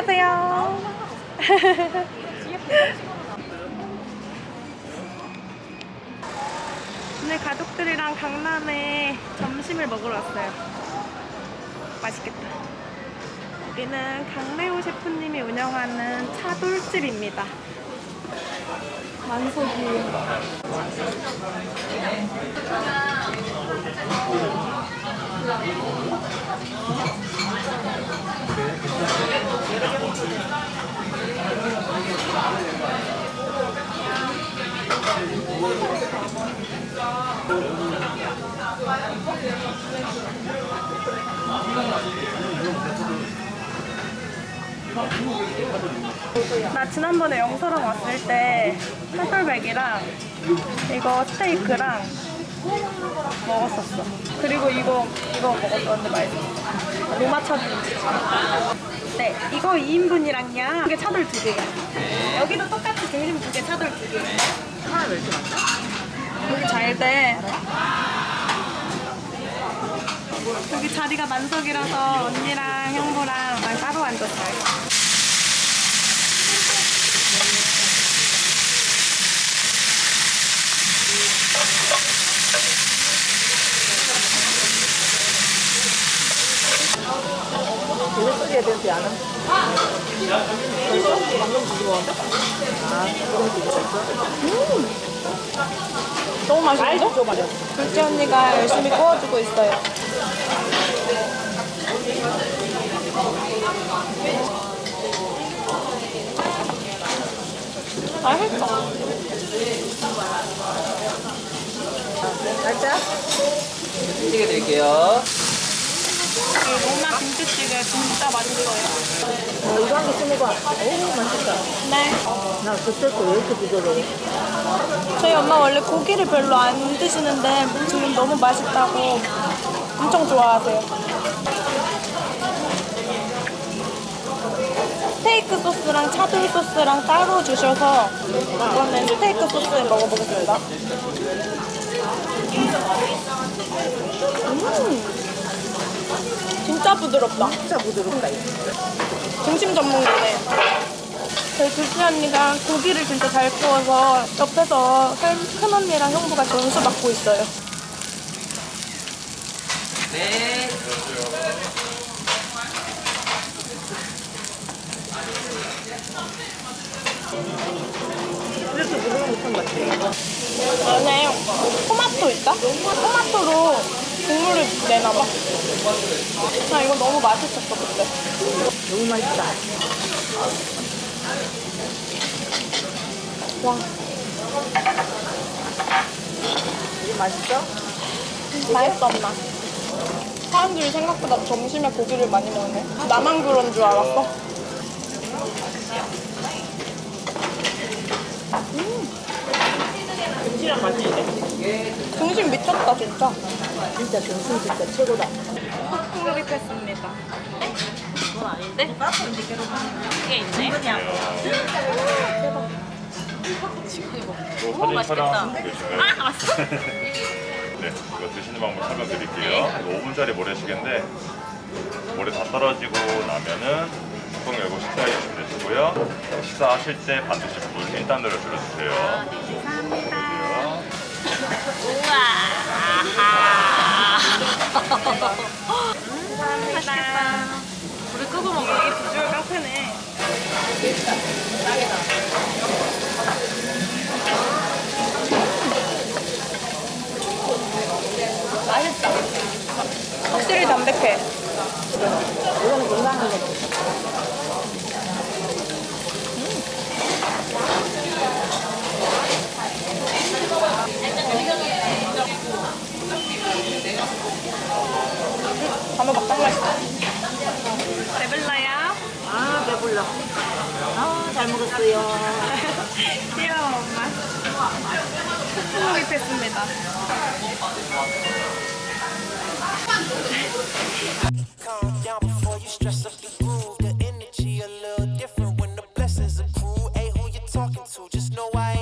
안녕하세요. 오늘 가족들이랑 강남에 점심을 먹으러 왔어요. 맛있겠다. 여기는 강래호 셰프님이 운영하는 차돌집입니다. 만석이 나 지난번에 영서랑 왔을 때 차돌백이랑 이거 스테이크랑 먹었었어. 그리고 이거 이거 먹었었는데 맛있었어. 로마 차돌. 네, 이거 2인분이랑요. 이게 차돌 두 개. 여기도 똑같이 등심 두 개, 차돌 두 개. 하나 왜 이렇게 많죠? 여기 잘 돼. 여기 자리가 만석이라서 언니랑 형부랑 난 따로 앉았어요. 뒤집었어? 너무 말이야. 둘째 언니가 열심히 구워주고 있어요. 맛있어. 살짝? 찌개 드릴게요. 이 로마 김치찌개 진짜 맛있어요. 어, 이거 한개 스무 번. 오, 맛있다. 네. 나 그때 거왜 이렇게 부드러워? 저희 엄마 원래 고기를 별로 안 드시는데 지금 너무 맛있다고 엄청 좋아하세요. 스테이크 소스랑 차돌 소스랑 따로 주셔서 이거는 스테이크 소스에 먹어보겠습니다. 음, 진짜 부드럽다. 진짜 부드럽다. 중심 전문가네. 저희 둘째 언니가 고기를 진짜 잘 구워서 옆에서 큰, 큰 언니랑 형부가 전수 받고 있어요. 네. 이렇게 부드러운 못한 것 같아. 안에 토마토 있다? 토마토로 국물을 내놔봐. 나 이거 너무 맛있었어, 그때. 너무 맛있다. 와, 이게 맛있어? 맛있어, 엄마. 사람들이 생각보다 점심에 고기를 많이 먹네. 나만 그런 줄 알았어. 김치랑 맛있는데? 중심 미쳤다, 진짜. 진짜 정신 진짜 최고다. 콩글릿했습니다. 그건 아닌데? 이게 있네? 또 사진 촬영 계신가요? 아, 왔어? 네, 이거 드시는 방법 설명드릴게요. 이거 5분짜리 모래시계인데 모래 다 떨어지고 나면은 뚜껑 열고 식사해 주시면 되시고요. 식사하실 때 반드시 불 1단으로 줄여주세요. 감사합니다. 맛있겠다. 불을 끄고 먹어. 이게 비주얼 깡패네. 맛있다. 확실히 담백해. 이거는 건강한 거. 배불러요? 아 배불러. 아잘 먹었어요. 귀여워 엄마. 구입했습니다. Calm down before you stress up the groove. The energy a little different when the blessings accrue. Hey, who you talking to? Just know I. Ain't